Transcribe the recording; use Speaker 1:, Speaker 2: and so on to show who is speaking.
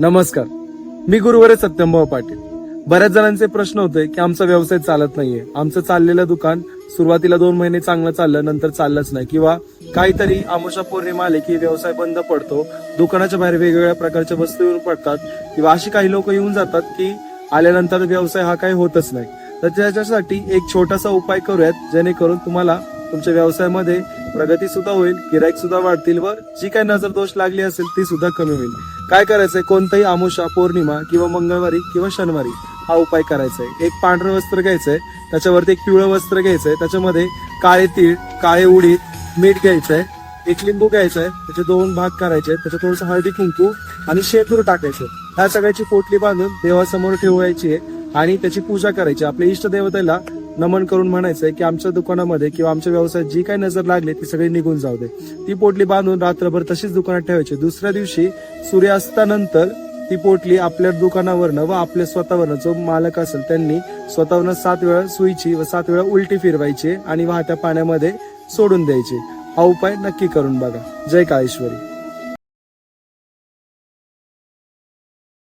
Speaker 1: नमस्कार. मी गुरुवारे सत्यमभाऊ पाटील. बऱ्याच जणांचे प्रश्न होते की आमचा व्यवसाय चालत नाहीये. आमचं चाललेलं दुकान सुरुवातीला दोन महिने चांगलं चाललं नंतर चाललंच नाही. किंवा काहीतरी आमोशा पौर्णिमा आले की व्यवसाय बंद पडतो दुकानाच्या बाहेर वेगवेगळ्या प्रकारच्या वस्तू येऊन पडतात किंवा अशी काही लोक येऊन जातात की आल्यानंतर व्यवसाय हा काही होतच नाही. तर त्याच्यासाठी एक छोटासा उपाय करूयात जेणेकरून तुम्हाला तुमच्या व्यवसायामध्ये प्रगती सुद्धा होईल गिराईक सुद्धा वाढतील व जी काही नजर दोष लागली असेल ती सुद्धा कमी होईल. काय करायचंय? कोणताही आमुषा पौर्णिमा किंवा मंगळवारी किंवा शनिवारी हा उपाय करायचा आहे एक पांढरं वस्त्र घ्यायचंय त्याच्यावरती एक पिवळं वस्त्र घ्यायचंय त्याच्यामध्ये काळे तीळ काळे उडीद मीठ घ्यायचंय एक लिंबू घ्यायचंय त्याचे दोन भाग करायचे त्याच्यात थोडंसं हळदी कुंकू आणि शेतूर टाकायचं. ह्या सगळ्याची पोटली बांधून देवासमोर ठेवायची आहे आणि त्याची पूजा करायची आपल्या इष्ट देवतेला नमन करून म्हणायचंय की आमच्या दुकानामध्ये किंवा आमच्या व्यवसायात जी काही नजर लागली ती सगळी निघून जाऊ दे. ती पोटली बांधून रात्रभर तशीच दुकानात ठेवायची. दुसऱ्या दिवशी सूर्यास्तानंतर ती पोटली आपल्या दुकानावरनं व आपल्या स्वतःवरनं जो मालक असेल त्यांनी स्वतःवरनं सात वेळा सुईची व सात वेळा उलटी फिरवायची आणि वाहत्या पाण्यामध्ये सोडून द्यायची. हा उपाय नक्की करून बघा. जय काळेश्वरी.